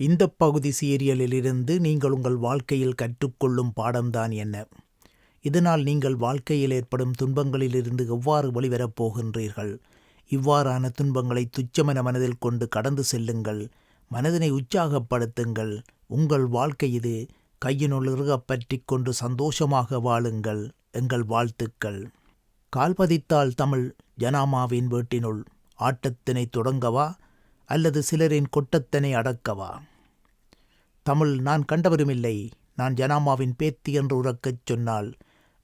இந்த பகுதி சீரியலிலிருந்து நீங்கள் உங்கள் வாழ்க்கையில் கற்றுக்கொள்ளும் பாடம்தான் என்ன? இதனால் நீங்கள் வாழ்க்கையில் ஏற்படும் துன்பங்களிலிருந்து எவ்வாறு வெளிவரப் போகின்றீர்கள்? இவ்வாறான துன்பங்களை துச்சமென மனதில் கொண்டு கடந்து செல்லுங்கள். மனதினை உற்சாகப்படுத்துங்கள். உங்கள் வாழ்க்கை இது கையினுள் இறுகப் பற்றி கொண்டு சந்தோஷமாக வாழுங்கள். எங்கள் வாழ்த்துக்கள். கால்பதித்தால் தமிழ் ஜனாமாவின் வீட்டினுள். ஆட்டத்தினை தொடங்கவா? அல்லது சிலரின் கொட்டத்தனை அடக்கவா? தமிழ் நான் கண்டவருமில்லை. நான் ஜனாமாவின் பேத்தி என்று உறக்கச் சொன்னால்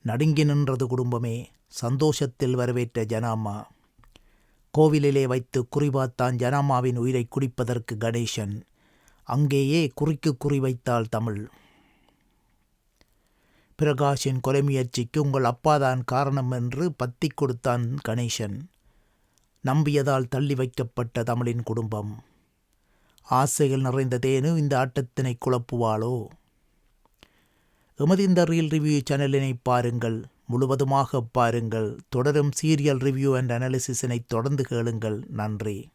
நடுங்கி நின்றது குடும்பமே சந்தோஷத்தில் வரவேற்ற ஜனாமா. கோவிலிலே வைத்து குறிபார்த்தான் ஜனாமாவின் உயிரை குடிப்பதற்கு கணேசன். அங்கேயே குறிக்கு குறி வைத்தாள் தமிழ். பிரகாஷின் கொலை முயற்சிக்கு உங்கள் அப்பாதான் காரணம் என்று பத்தி கொடுத்தான் கணேசன். நம்பியதால் தள்ளி வைக்கப்பட்ட தமிழின் குடும்பம். ஆசைகள் நிறைந்த தேனு இந்த ஆட்டத்தினை குழப்புவாளோ? எமது இந்த ரீல் ரிவ்யூ சேனலினை பாருங்கள் முழுவதுமாக பாருங்கள் தொடரும் சீரியல் ரிவ்யூ அண்ட் அனாலிசிஸினை தொடர்ந்து கேளுங்கள். நன்றி.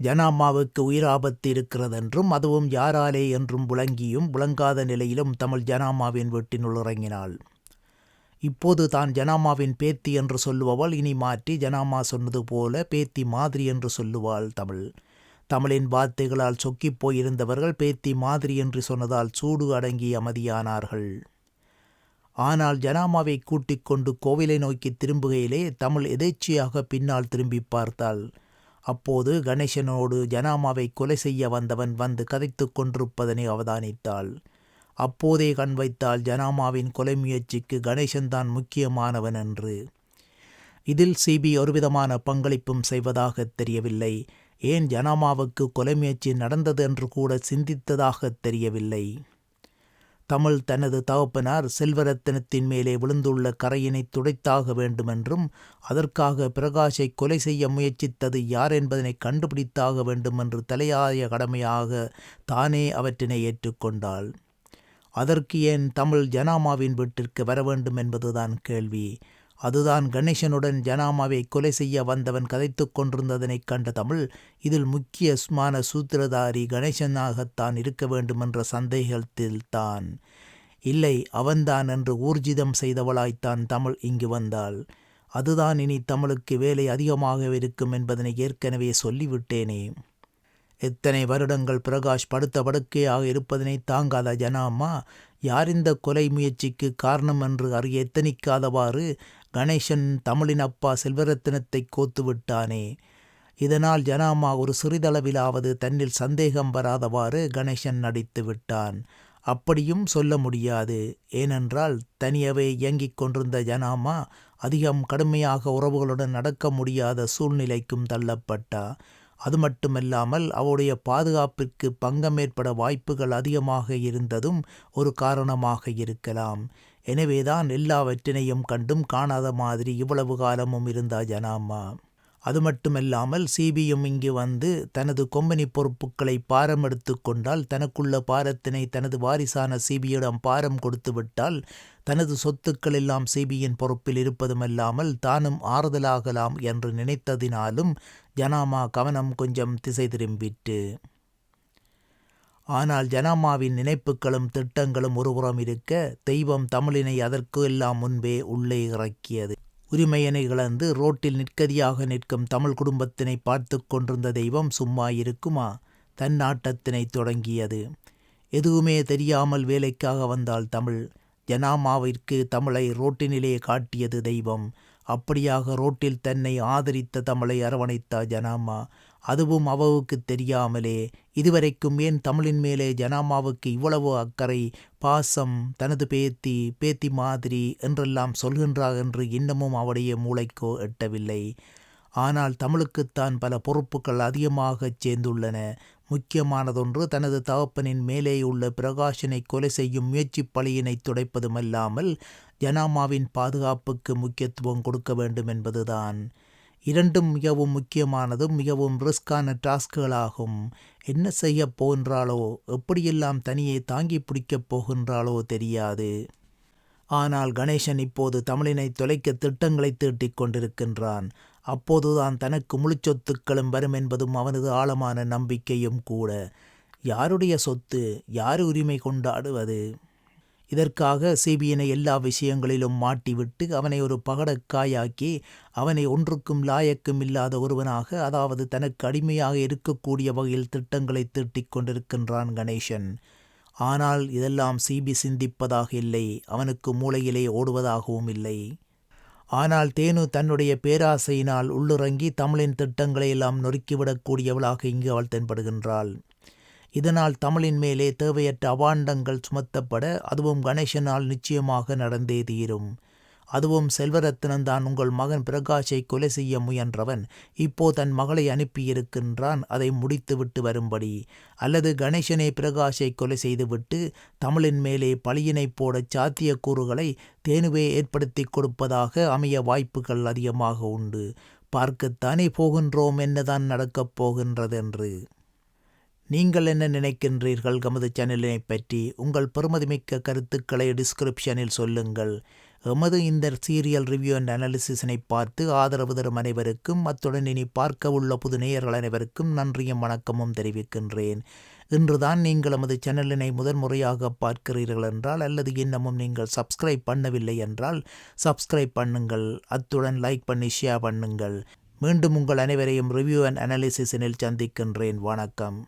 ஜனாமாவுக்கு உயிராபத்து இருக்கிறதென்றும் அதுவும் யாராலே என்றும் புழங்கியும் விளங்காத நிலையிலும் தமிழ் ஜனாமாவின் வீட்டினுள் இறங்கினாள். இப்போது தான் ஜனாமாவின் பேத்தி என்று சொல்லுபவள் இனி மாற்றி ஜனாமா சொன்னது போல பேத்தி மாதிரி என்று சொல்லுவாள் தமிழ். தமிழின் வார்த்தைகளால் சொக்கிப் போயிருந்தவர்கள் பேத்தி மாதிரி என்று சொன்னதால் சூடு அடங்கி அமைதியானார்கள். ஆனால் ஜனாமாவை கூட்டிக் கொண்டு கோவிலை நோக்கி திரும்புகையிலே தமிழ் எதேச்சியாக பின்னால் திரும்பி பார்த்தாள். அப்போது கணேசனோடு ஜனாமாவை கொலை செய்ய வந்தவன் வந்து கதைத்து கொண்டிருப்பதனை அவதானித்தாள். அப்போதே கண் வைத்தால் ஜனாமாவின் கொலை முயற்சிக்கு கணேசன்தான் முக்கியமானவன் என்று. இதில் சிபி ஒருவிதமான பங்களிப்பும் செய்வதாக தெரியவில்லை. ஏன் ஜனாமாவுக்கு கொலை முயற்சி நடந்தது என்று கூட சிந்தித்ததாக தெரியவில்லை. தமிழ் தனது தகப்பனார் செல்வரத்தினத்தின் மேலே விழுந்துள்ள கரையினை துடைத்தாக வேண்டுமென்றும் அதற்காக பிரகாஷை கொலை செய்ய முயற்சித்தது யார் என்பதனை கண்டுபிடித்தாக வேண்டுமென்று தலையாய கடமையாக தானே அவற்றினை ஏற்றுக்கொண்டாள். அதற்கு ஏன் தமிழ் ஜனாமாவின் வீட்டிற்கு வர வேண்டும் என்பதுதான் கேள்வி. அதுதான் கணேசனுடன் ஜனாமாவை கொலை செய்ய வந்தவன் கதைத்து கொண்டிருந்ததனைக் கண்ட தமிழ் இதில் முக்கியமான சூத்திரதாரி கணேசனாகத்தான் இருக்க வேண்டும் என்ற சந்தேகத்தில்தான் இல்லை அவன்தான் என்று ஊர்ஜிதம் செய்தவளாய்த்தான் தமிழ் இங்கு வந்தாள். அதுதான் இனி தமிழுக்கு வேலை அதிகமாக இருக்கும் என்பதனை ஏற்கனவே சொல்லிவிட்டேனே. எத்தனை வருடங்கள் பிரகாஷ் படுத்த படுக்கையாக இருப்பதனை தாங்காத ஜனாமா யார் இந்த கொலை முயற்சிக்கு காரணம் என்று அறிய எத்தனிக்காதவாறு கணேசன் தமிழின் அப்பா செல்வரத்தினத்தை கோத்து விட்டானே. இதனால் ஜனாமா ஒரு சிறிதளவிலாவது தன்னில் சந்தேகம் வராதவாறு கணேசன் நடித்து விட்டான். அப்படியும் சொல்ல முடியாது. ஏனென்றால் தனியவே இயங்கிக் கொண்டிருந்த ஜனாமா அதிகம் கடுமையாக உறவுகளுடன் நடக்க முடியாத சூழ்நிலைக்கும் தள்ளப்பட்டா. அது மட்டுமல்லாமல் அவருடைய பாதுகாப்பிற்கு பங்கம் ஏற்பட வாய்ப்புகள் அதிகமாக இருந்ததும் ஒரு காரணமாக இருக்கலாம். எனவேதான் எல்லாவற்றினையும் கண்டும் காணாத மாதிரி இவ்வளவு காலமும் இருந்தா ஜனாமா அது மட்டுமல்லாமல் சிபியும் இங்கு வந்து தனது கொம்பனி பொறுப்புகளை பாரம் எடுத்து கொண்டால் தனக்குள்ள பாரத்தினை தனது வாரிசான சிபியிடம் பாரம் கொடுத்து விட்டால் தனது சொத்துக்கள் எல்லாம் சிபியின் பொறுப்பில் இருப்பதுமல்லாமல் தானும் ஆறுதலாகலாம் என்று நினைத்ததினாலும் ஜனாமா கவனம் கொஞ்சம் திசை திரும்பிற்று ஆனால் ஜனாமாவின் நினைப்புகளும் திட்டங்களும் ஒருபுறம் இருக்க தெய்வம் தமிழினை அதற்கு எல்லாம் முன்பே உள்ளே இறக்கியது. உரிமையனை இழந்து ரோட்டில் நிற்கதியாக நிற்கும் தமிழ் குடும்பத்தினை பார்த்து கொண்டிருந்த தெய்வம் சும்மா இருக்குமா? தன் நாட்டத்தினை தொடங்கியது. எதுவுமே தெரியாமல் வேலைக்காக வந்தால் தமிழ். ஜனாமாவிற்கு தமிழை ரோட்டினிலே காட்டியது தெய்வம். அப்படியாக ரோட்டில் தன்னை ஆதரித்த தமிழை அரவணைத்த ஜனாமா. அதுவும் அவவுக்கு தெரியாமலே. இதுவரைக்கும் ஏன் தமிழின் மேலே ஜனாமாவுக்கு இவ்வளவு அக்கறை? பாசம் தனது பேத்தி பேத்தி மாதிரி என்றெல்லாம் சொல்கின்றார் என்று இன்னமும் அவருடைய மூளைக்கோ எட்டவில்லை. ஆனால் தமிழுக்குத்தான் பல பொறுப்புகள் அதிகமாகச் சேர்ந்துள்ளன. முக்கியமானதொன்று தனது தகப்பனின் மேலேயுள்ள பிரகாஷனை கொலை செய்யும் முயற்சி பழியினை துடைப்பதுமல்லாமல் ஜனாமாவின் பாதுகாப்புக்கு முக்கியத்துவம் கொடுக்க வேண்டும் என்பதுதான். இரண்டும் மிகவும் முக்கியமானதும் மிகவும் ரிஸ்கான டாஸ்குகளாகும் என்ன செய்ய போகின்றாளோ எப்படியெல்லாம் தனியே தாங்கி பிடிக்கப் போகின்றாளோ தெரியாது. ஆனால் கணேசன் இப்போது தமிழினை தொலைக்க திட்டங்களை தீட்டிக் கொண்டிருக்கின்றான். அப்போதுதான் தனக்கு முழுச்சொத்துக்களும் வரும் என்பதும் அவனது ஆழமான நம்பிக்கையும் கூட. யாருடைய சொத்து யார் உரிமை கொண்டாடுவது? இதற்காக சிபியனை எல்லா விஷயங்களிலும் மாட்டிவிட்டு அவனை ஒரு பகடக்காயாக்கி அவனை ஒன்றுக்கும் லாயக்கும் இல்லாத ஒருவனாக அதாவது தனக்கு அடிமையாக இருக்கக்கூடிய வகையில் திட்டங்களை தீட்டிக் கொண்டிருக்கின்றான் கணேசன். ஆனால் இதெல்லாம் சிபி சிந்திப்பதாக இல்லை. அவனுக்கு மூளையிலே ஓடுவதாகவும் இல்லை. ஆனால் தேனு தன்னுடைய பேராசையினால் உள்ளிறங்கி தமிழின் திட்டங்களை எல்லாம் நொறுக்கிவிடக்கூடியவளாக இங்கு அவள் தென்படுகின்றாள். இதனால் தமிழின் மேலே தேவையற்ற அவாண்டங்கள் சுமத்தப்பட அதுவும் கணேசனால் நிச்சயமாக நடந்தே தீரும். அதுவும் செல்வரத்னன் தான் உங்கள் மகன் பிரகாஷை கொலை செய்ய முயன்றவன். இப்போ தன் மகளை அனுப்பியிருக்கின்றான். அதை முடித்துவிட்டு வரும்படி. அல்லது கணேசனே பிரகாஷை கொலை செய்துவிட்டு தமிழின் மேலே பழியினை போட சாத்தியக்கூறுகளை தேனுவே ஏற்படுத்தி கொடுப்பதாக அமைய வாய்ப்புகள் அதிகமாக உண்டு. பார்க்கத்தானே போகின்றோம். என்னதான் நடக்கப் போகின்றதென்று. நீங்கள் என்ன நினைக்கின்றீர்கள்? கமது சேனலினை பற்றி உங்கள் பெருமதிமிக்க கருத்துக்களை டிஸ்கிரிப்ஷனில் சொல்லுங்கள். எமது இந்த சீரியல் ரிவ்யூ அண்ட் அனாலிசிஸினை பார்த்து ஆதரவு தரும் அனைவருக்கும் அத்துடன் இனி பார்க்க உள்ள புது நேயர்கள் அனைவருக்கும் நன்றியும் வணக்கமும் தெரிவிக்கின்றேன். இன்றுதான் நீங்கள் எமது சேனலினை முதன்முறையாக பார்க்கிறீர்கள் என்றால் அல்லது இன்னமும் நீங்கள் சப்ஸ்கிரைப் பண்ணவில்லை என்றால் சப்ஸ்கிரைப் பண்ணுங்கள். அத்துடன் லைக் பண்ணி ஷேர் பண்ணுங்கள். மீண்டும் உங்கள் அனைவரையும் ரிவ்யூ அண்ட் அனாலிசிஸினில் சந்திக்கின்றேன். வணக்கம்.